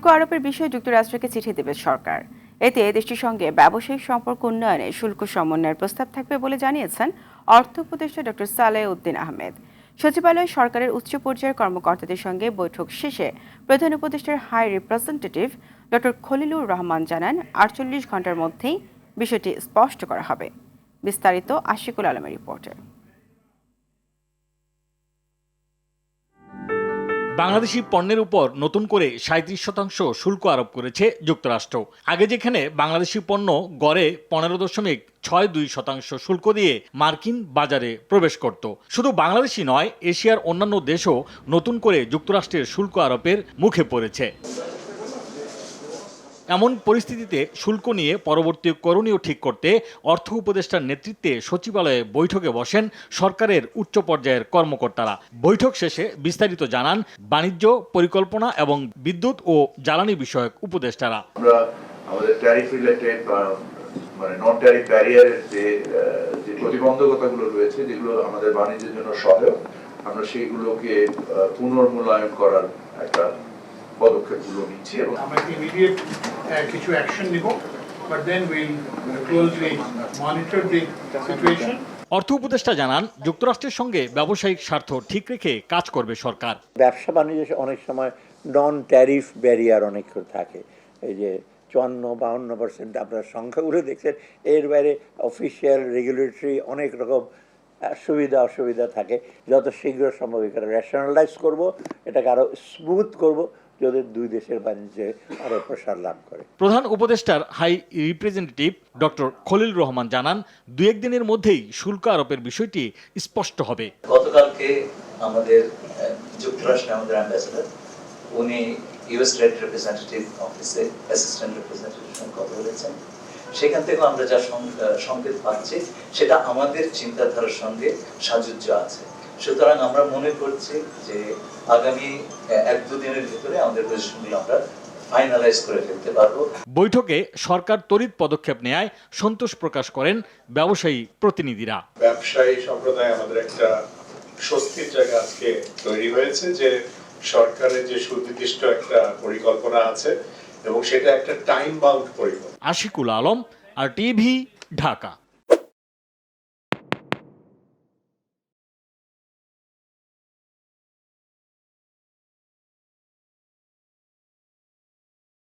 শুল্ক আরোপের বিষয়ে যুক্তরাষ্ট্রকে চিঠি দেবে সরকার। এতে দেশটির সঙ্গে ব্যবসায়িক সম্পর্ক উন্নয়নে শুল্ক সমন্বয়ের প্রস্তাব থাকবে বলে জানিয়েছেন অর্থ উপদেষ্টা ডক্টর সালেহ উদ্দিন আহমেদ। সচিবালয়ে সরকারের উচ্চ পর্যায়ের কর্মকর্তাদের সঙ্গে বৈঠক শেষে প্রধান উপদেষ্টার high representative doctor Khalilur Rahman জানান, আটচল্লিশ ঘণ্টার মধ্যেই বিষয়টি স্পষ্ট করা হবে। বিস্তারিত আশিকুল আলমের রিপোর্টে। বাংলাদেশি পণ্যের উপর নতুন করে সাঁত্রিশ শতাংশ শুল্ক আরোপ করেছে যুক্তরাষ্ট্র। আগে যেখানে বাংলাদেশি পণ্য গড়ে পনেরো দশমিক ছয় দুই শতাংশ শুল্ক দিয়ে মার্কিন বাজারে প্রবেশ করত। শুধু বাংলাদেশি নয়, এশিয়ার অন্যান্য দেশও নতুন করে যুক্তরাষ্ট্রের শুল্ক আরোপের মুখে পড়েছে। এমন পরিস্থিতিতে শুল্ক নিয়ে পরবর্তী করণীয় ঠিক করতে অর্থ উপদেষ্টার নেতৃত্বে সচিবালয়ে বৈঠকে বসেন সরকারের উচ্চ পর্যায়ের কর্মকর্তারা। বৈঠক শেষে বিস্তারিত জানান বাণিজ্য, পরিকল্পনা এবং বিদ্যুৎ ও জ্বালানি বিষয়ক উপদেষ্টারা। আমরা মানে নন ট্যারিফ ব্যারিয়ারের যে যে প্রতিবন্ধকতাগুলো রয়েছে, যেগুলো আমাদের বাণিজ্যের জন্য সহায়ক, আমরা সেইগুলোকে পুনর্মূল্যায়ন করার একটা পদক্ষেপগুলো নিচ্ছি এবং আমরা ইমিডিয়েট কিছু অ্যাকশন নিব but then will closely monitor the situation অর্থ উপদেষ্টা জানান যুক্তরাষ্ট্রের সঙ্গে ব্যবসায়িক স্বার্থ ঠিক রেখে কাজ করবে সরকার। ব্যবসা বাণিজ্যে অনেক সময় নন ট্যারিফ ব্যারিয়ার অনেক থাকে। এই যে চুয়ান্ন বাউন্ন পার্সেন্ট আপনার সংখ্যাগুলো দেখছেন এর বাইরে অফিসিয়াল রেগুলেটরি অনেক রকম সুবিধা অসুবিধা থাকে। যত শীঘ্র সম্ভব এখানে রেশনালাইজ করব এটাকে আরও স্মুথ করব। যাতে দুই দেশের বাণিজ্যে আরও প্রসার লাভ করে। প্রধান উপদেষ্টার high representative doctor Khalil Rahman জানান দু একদিনের মধ্যেই শুল্ক আরোপের বিষয়টি স্পষ্ট হবে। গতকালকে আমাদের যুক্তরাষ্ট্রে আমাদের অ্যাম্বাসেডার উনি ইউএস ট্রেড রিপ্রেজেন্টেটিভ অফিসে অ্যাসিস্ট্যান্ট রিপ্রেজেন্টেটিভ সঙ্গে কথা বলেছেন। সেখান থেকে আমরা যা সংকেত পাচ্ছি সেটা আমাদের চিন্তাধারার সঙ্গে সাযুজ্য আছে। সুতরাং আমরা মনে করছি যে আগামী এক দুদিনের ভিতরে আমাদের পজিশনগুলো আমরা ফাইনালাইজ করে ফেলতে পারব। বৈঠকে সরকার তড়িৎ পদক্ষেপ নেয় সন্তোষ প্রকাশ করেন ব্যবসায়ী প্রতিনিধিরা। ব্যবসায়ী সম্প্রদায় আমাদের একটা স্বস্তির জায়গা আজকে তৈরি হয়েছে যে সরকারের যে সুনির্দিষ্ট একটা পরিকল্পনা আছে এবং সেটা একটা টাইম বাউন্ড পরিকল্পনা। আশিকুল আলম আর টিভি ঢাকা।